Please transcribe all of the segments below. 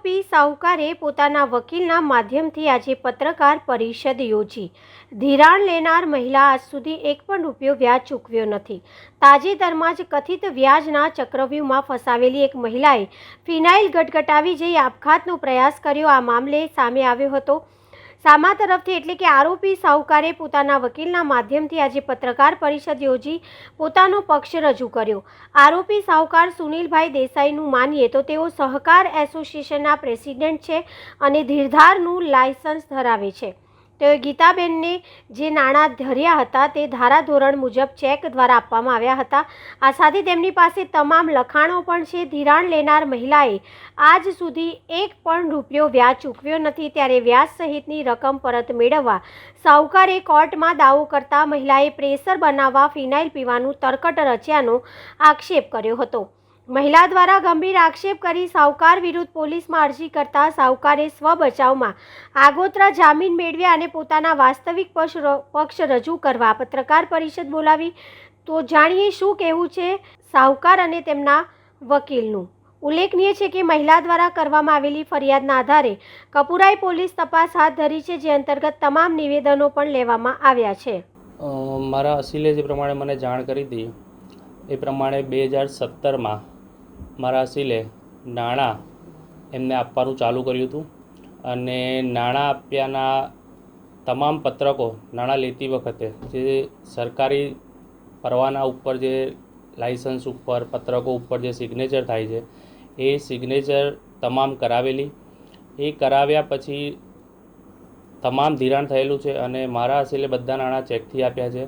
આરોપી સાહુકારે પોતાના વકીલના માધ્યમથી આજે પત્રકાર પરિષદ યોજી. ધિરાણ લેનાર મહિલા આજ સુધી એક પણ રૂપિયો વ્યાજ ચૂકવ્યો નથી. તાજેતરમાં જ કથિત વ્યાજના ચક્રવ્યૂહમાં ફસાવેલી એક મહિલાએ ફિનાઇલ ગટગટાવી જઈ આપઘાતનો પ્રયાસ કર્યો. આ મામલે સામે આવ્યો હતો સામા તરફથી એટલે કે આરોપી સાહુકારે પોતાના વકીલના માધ્યમથી આજે પત્રકાર પરિષદ યોજી પોતાનો પક્ષ રજૂ કર્યો. આરોપી સાહુકાર સુનિલભાઈ દેસાઈનું માનીએ તો તેઓ સહકાર એસોસિએશનના પ્રેસિડેન્ટ છે અને ધીરધારનું લાયસન્સ ધરાવે છે. તેઓએ ગીતાબેનને જે નાણાં ધર્યા હતા તે ધારાધોરણ મુજબ ચેક દ્વારા આપવામાં આવ્યા હતા. આ સાથે તેમની પાસે તમામ લખાણો પણ છે. ધિરાણ લેનાર મહિલાએ આજ સુધી એક પણ રૂપિયો વ્યાજ ચૂકવ્યો નથી. ત્યારે વ્યાજ સહિતની રકમ પરત મેળવવા સાહુકારે કોર્ટમાં દાવો કરતા મહિલાએ પ્રેશર બનાવવા ફિનાઇલ પીવાનું તરકટ રચ્યાનો આક્ષેપ કર્યો હતો. મહિલા દ્વારા ગંભીર આક્ષેપ કરી સાવકાર વિરુદ્ધ પોલીસમાં અરજી કરતા સાવકારે સ્વ બચાવમાં આગોતરા જામીન મેળવ્યા અને પોતાના વાસ્તવિક પક્ષ પક્ષ રજૂ કરવા પત્રકાર પરિષદ બોલાવી. તો જાણીએ શું કહેવું છે સાવકાર અને તેમના વકીલનું? ઉલ્લેખનીય છે કે મહિલા દ્વારા કરવામાં આવેલી ફરિયાદના આધારે કપુરાઈ પોલીસ તપાસ હાથ ધરી છે, જે અંતર્ગત તમામ નિવેદનો પણ લેવામાં આવ્યા છે. મારા અસીલે જે પ્રમાણે મને જાણ કરી હતી, એ પ્રમાણે બે હજાર સત્તરમાં મારા અસીલે નાણાં એમને આપવાનું ચાલુ કર્યું હતું અને નાણાં આપ્યાના તમામ પત્રકો નાણાં લેતી વખતે જે સરકારી પરવાના ઉપર જે લાઇસન્સ ઉપર, પત્રકો ઉપર જે સિગ્નેચર થાય છે, એ સિગ્નેચર તમામ કરાવેલી. એ કરાવ્યા પછી તમામ ધિરાણ થયેલું છે અને મારા અસીલે બધા નાણાં ચેકથી આપ્યા છે.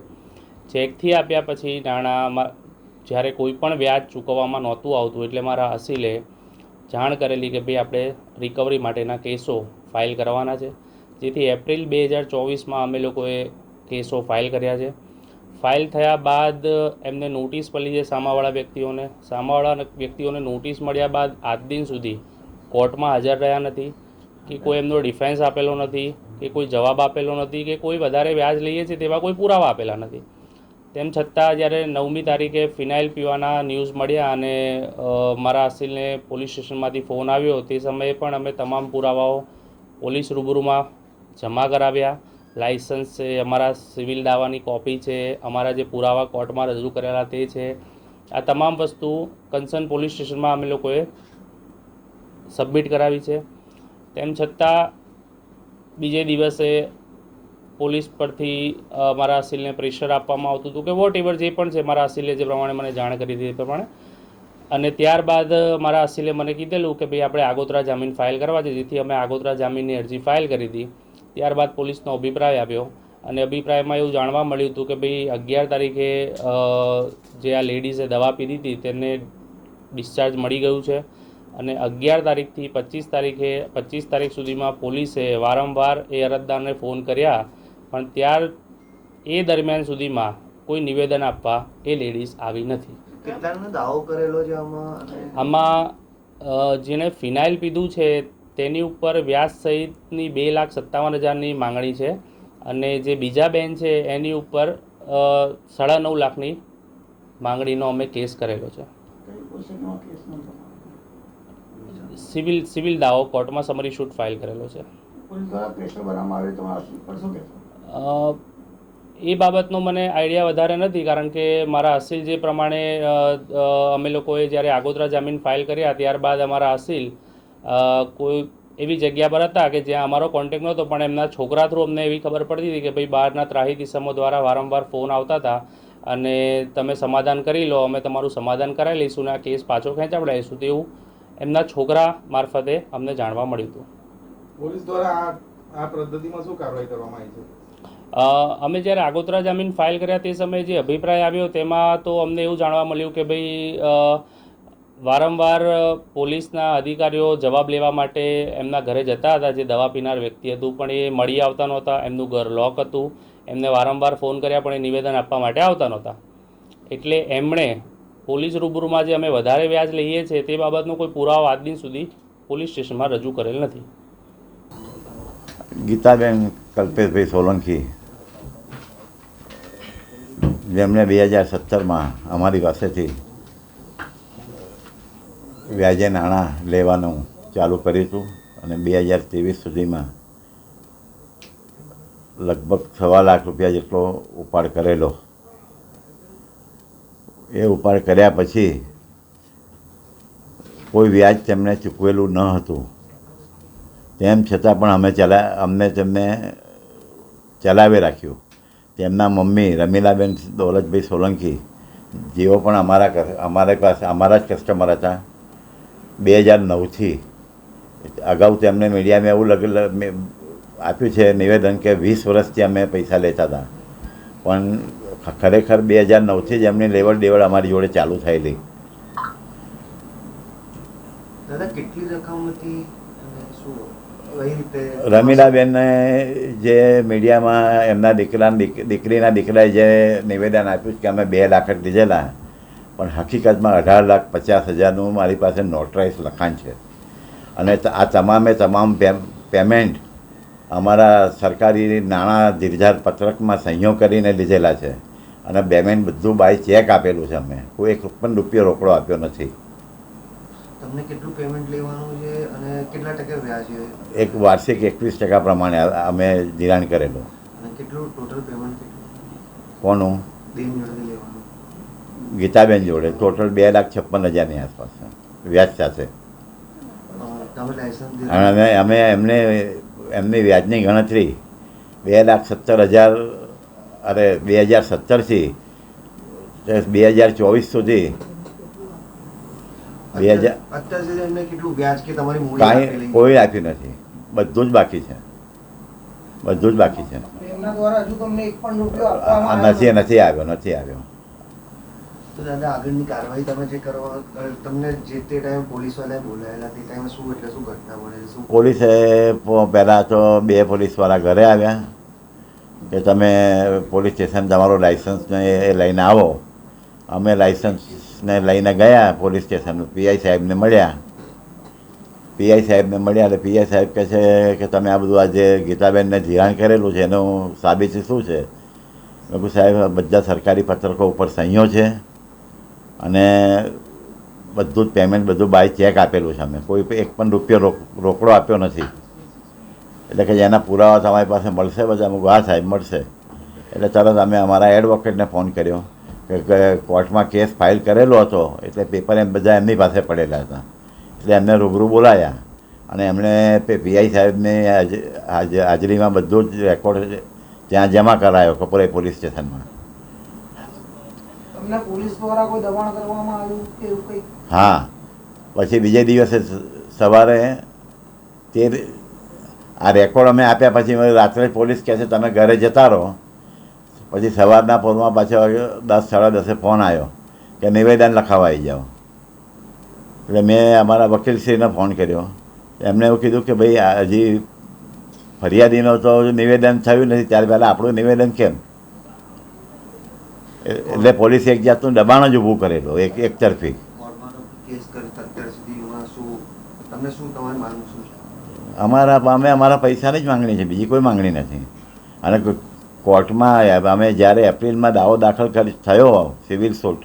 ચેકથી આપ્યા પછી નાણાંમાં જ્યારે કોઈ પણ વ્યાજ ચૂકવવામાં નહોતું આવતું એટલે મારા અસીલે જાણ કરેલી કે ભાઈ આપણે રિકવરી માટેના કેસો ફાઇલ કરવાના છે. જેથી એપ્રિલ બે હજાર ચોવીસમાં અમે લોકોએ કેસો ફાઇલ કર્યા છે. ફાઇલ થયા બાદ એમને નોટિસ મળી છે સામાવાળા વ્યક્તિઓને. સામાવાળા વ્યક્તિઓને નોટિસ મળ્યા બાદ આજ દિન સુધી કોર્ટમાં હાજર રહ્યા નથી, કે કોઈ એમનો ડિફેન્સ આપેલો નથી, કે કોઈ જવાબ આપેલો નથી, કે કોઈ વધારે વ્યાજ લઈએ છીએ તેવા કોઈ પુરાવા આપેલા નથી. તેમ છતાં જ્યારે નવમી તારીખે ફિનાઇલ પીવાના ન્યૂઝ મળ્યા અને મારા અસીલને પોલીસ સ્ટેશનમાંથી ફોન આવ્યો, તે સમયે પણ અમે તમામ પુરાવાઓ પોલીસ રૂબરૂમાં જમા કરાવ્યા. લાઇસન્સ છે, અમારા સિવિલ દાવાની કોપી છે, અમારા જે પુરાવા કોર્ટમાં રજૂ કરેલા તે છે. આ તમામ વસ્તુ કન્સર્ન પોલીસ સ્ટેશનમાં અમે લોકોએ સબમિટ કરાવી છે. તેમ છતાં, બીજે દિવસે પોલીસ પરથી મારા અસીલને પ્રેશર આપવામાં આવતું હતું કે વોટ એવર જે પણ છે, મારા અસીલે જે પ્રમાણે મને જાણ કરી એ પ્રમાણે. અને ત્યારબાદ મારા અસીલે મને કીધેલું કે ભાઈ આપણે આગોતરા જામીન ફાઇલ કરવા છે, જેથી અમે આગોતરા જામીનની અરજી ફાઇલ કરી હતી. ત્યારબાદ પોલીસનો અભિપ્રાય આવ્યો અને અભિપ્રાયમાં એવું જાણવા મળ્યું હતું કે ભાઈ અગિયાર તારીખે જે આ લેડીઝે દવા પીધી હતી તેને ડિસ્ચાર્જ મળી ગયું છે. અને અગિયાર તારીખથી પચીસ તારીખે, પચીસ તારીખ સુધીમાં પોલીસે વારંવાર એ અરજદારને ફોન કર્યા પણ ત્યાર એ દરમિયાન સુધીમાં કોઈ નિવેદન આપવા એ લેડીઝ આવી નથી. દાવો કરેલો છે આમાં? જેણે ફિનાઇલ પીધું છે તેની ઉપર વ્યાજ સહિતની બે લાખ સત્તાવન હજારની માંગણી છે અને જે બીજા બેન છે એની ઉપર સાડા નવ લાખની માંગણીનો અમે કેસ કરેલો છે. સિવિલ સિવિલ દાવો કોર્ટમાં સમરી શૂટ ફાઇલ કરેલો છે. પોલીસ દ્વારા પ્રેશર બનાવવામાં આવે તો શું કહેશો? એ બાબતનો મને આઈડિયા વધારે નથી, કારણ કે મારા અસીલ જે પ્રમાણે અમે લોકોએ જ્યારે આગોતરા જામીન ફાઇલ કર્યા, ત્યારબાદ અમારા અસીલ કોઈ એવી જગ્યા પર હતા કે જ્યાં અમારો કોન્ટેક્ટ નહોતો, પણ એમના છોકરા થ્રુ અમને એવી ખબર પડતી હતી કે ભાઈ બહારના ત્રાહી કિસ્સામો દ્વારા વારંવાર ફોન આવતા હતા અને તમે સમાધાન કરી લો, અમે તમારું સમાધાન કરાવી લઈશું ને આ કેસ પાછો ખેંચાવડાવીશું તેવું એમના છોકરા મારફતે અમને જાણવા મળ્યું હતું. પોલીસ દ્વારા આ પદ્ધતિમાં શું કાર્યવાહી કરવામાં આવી છે? અમે જ્યારે આગોતરા જામીન ફાઇલ કર્યા તે સમયે જે અભિપ્રાય આવ્યો તેમાં તો અમને એવું જાણવા મળ્યું કે ભાઈ વારંવાર પોલીસના અધિકારીઓ જવાબ લેવા માટે એમના ઘરે જતા હતા. જે દવા પીનાર વ્યક્તિ હતું પણ એ મળી આવતા નહોતા. એમનું ઘર લોક હતું. એમને વારંવાર ફોન કર્યા પણ એ નિવેદન આપવા માટે આવતા નહોતા. એટલે એમણે પોલીસ રૂબરૂમાં જે અમે વધારે વ્યાજ લઈએ છીએ તે બાબતનો કોઈ પુરાવો આજ દિન સુધી પોલીસ સ્ટેશનમાં રજૂ કરેલ નથી. ગીતાબેન કલ્પેશભાઈ સોલંકી, જેમણે બે હજાર સત્તરમાં અમારી પાસેથી વ્યાજે નાણાં લેવાનું ચાલુ કર્યું અને બે હજાર ત્રેવીસ સુધીમાં લગભગ સવા લાખ રૂપિયા જેટલો ઉપાડ કરેલો. એ ઉપાડ કર્યા પછી કોઈ વ્યાજ તેમને ચૂકવેલું ન હતું. તેમ છતાં પણ અમે ચલા, અમને તેમને ચલાવી રાખ્યું. તેમના મમ્મી રમીલાબેન દોલતભાઈ સોલંકી, જેઓ પણ અમારા અમારા પાસે, અમારા જ કસ્ટમર હતા, બે હજાર નવથી અગાઉ તેમને મીડિયામાં એવું લગ આપ્યું છે નિવેદન કે વીસ વર્ષથી અમે પૈસા લેતા હતા. પણ ખરેખર બે હજાર નવથી જ એમની લેવડ દેવડ અમારી જોડે ચાલુ થયેલી. દાદા, કેટલી રકમ હતી અને શું કઈ રીતે રમીલાબેનને જે મીડિયામાં એમના દીકરાના દીકરીના દીકરાએ જે નિવેદન આપ્યું કે અમે બે લાખ જ લીધેલા, પણ હકીકતમાં અઢાર લાખ પચાસ હજારનું મારી પાસે નોટરાઇઝ લખાણ છે. અને આ તમામે તમામ પેમેન્ટ અમારા સરકારી નાણાં ધીરજાર પત્રકમાં સહીઓ કરીને લીધેલા છે. અને પેમેન્ટ બધું બાય ચેક આપેલું છે અમે કોઈ એક પણ રૂપિયો રોકડો આપ્યો નથી. તમને કેટલું પેમેન્ટ લેવાનું છે અને કેટલા ટકા વ્યાજ છે? એક વાર્ષિક એકવીસ ટકા પ્રમાણે અમે ધિરાણ કરેલું. અને કેટલું ટોટલ પેમેન્ટ કોનું? બેન જોડે લેવાનું. ગીતાબેન જોડે. ટોટલ બે લાખ છપ્પન હજારની આસપાસ વ્યાજ સાથે. અને અમે અમે એમને એમની વ્યાજની ગણતરી બે લાખ સત્તર હજાર અરે બે હજાર સત્તરથી બે હજાર ચોવીસ સુધી બે હજાર અત્યાર સુધી એમને કેટલું વ્યાજ કે તમારી કાંઈ કોઈ આપ્યું નથી. બધું જ બાકી છે. બધું જ બાકી છે. એમના દ્વારા હજુ તમને એક પણ રૂપિયો આ આપવામાં આવ્યો નથી નથી. આવ્યો નથી આવ્યો. તો દાદા આગળની કાર્યવાહી તમે જે કરવા તમને જે તે ટાઈમે પોલીસવાળાએ બોલાયેલા તે ટાઈમે શું એટલે શું ઘટના બને શું પોલીસે પહેલાં તો બે પોલીસવાળા ઘરે આવ્યા. કે તમે પોલીસ સ્ટેશન તમારો લાઇસન્સ એ લઈને આવો. અમે લાઇસન્સને લઈને ગયા પોલીસ સ્ટેશન પીઆઈ સાહેબને મળ્યા. પીઆઈ સાહેબને મળ્યા એટલે પીઆઈ સાહેબ કહે છે કે તમે આ બધું આજે ગીતાબેનને ધિરાણ કરેલું છે, એનું સાબિતી શું છે? મેં સાહેબ બધા સરકારી પત્રકો ઉપર સહીઓ છે અને બધું જ પેમેન્ટ બધું બાય ચેક આપેલું છે અમે કોઈ એક પણ રૂપિયો રોક, રોકડો આપ્યો નથી. એટલે કે એના પુરાવા તમારી પાસે મળશે બધા અમુક, હા સાહેબ, મળશે. એટલે તરત અમે અમારા એડવોકેટને ફોન કર્યો. કોર્ટમાં કેસ ફાઇલ કરેલો હતો એટલે પેપર એમ બધા એમની પાસે પડેલા હતા. એટલે એમને રૂબરૂ બોલાયા અને એમણે પીઆઈ સાહેબની હાજ- હાજ- હાજરીમાં બધું જ રેકોર્ડ ત્યાં જમા કરાયો કપોરે પોલીસ સ્ટેશનમાં. હા. પછી બીજે દિવસે સવારે તે આ રેકોર્ડ અમે આપ્યા પછી રાત્રે પોલીસ કહે છે તમે ઘરે જતા રહો. પછી સવારના ફોનમાં પાછો દસ સાડા દસે ફોન આવ્યો કે નિવેદન લખાવા આવી જાઓ. એટલે મેં અમારા વકીલશ્રીને ફોન કર્યો. એમણે એવું કીધું કે ભાઈ હજી ફરિયાદીનો તો નિવેદન થયું નથી ત્યાર પહેલાં આપણું નિવેદન કેમ? એટલે પોલીસે એક જાતનું દબાણ જ ઊભું કરેલું એક એક તરફી. અમારા અમે અમારા પૈસાની જ માંગણી છે બીજી કોઈ માંગણી નથી. અને કોર્ટમાં અમે જ્યારે એપ્રિલમાં દાવો દાખલ કરી થયો સિવિલ સૂટ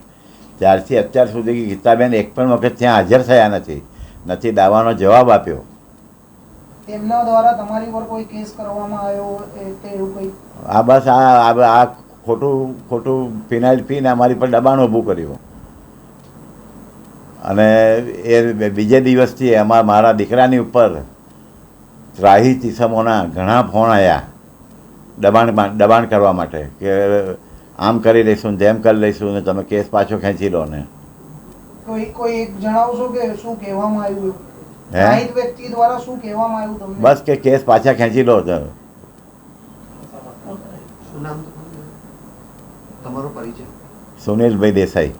ત્યારથી અત્યાર સુધી ગીતાબેન એક પણ વખત ત્યાં હાજર થયા નથી. નથી દાવાનો જવાબ આપ્યો. એમના દ્વારા તમારી પર કોઈ કેસ કરવામાં આવ્યો એવું કંઈ? આ બસ આ આ આ ખોટું ખોટું ફિનાઇલ પીને અમારી પર દબાણ ઊભું કર્યું. અને એ બીજે દિવસથી એમાં મારા દીકરાની ઉપર ત્રાહી તિસમોના ઘણા ફોન આવ્યા દબાણ દબાણ કરવા માટે કે આમ કરી લઈશું ને તેમ કરી લઈશું ને તમે કેસ પાછો ખેંચી લો ને. કોઈ કોઈ જણાવશો કે શું કહેવામાં આવ્યું? હે? વ્યક્તિ દ્વારા શું કહેવામાં આવ્યું તમને? બસ કે કેસ પાછા ખેંચી લો તમારો પરિચય? સુનિલભાઈ દેસાઈ.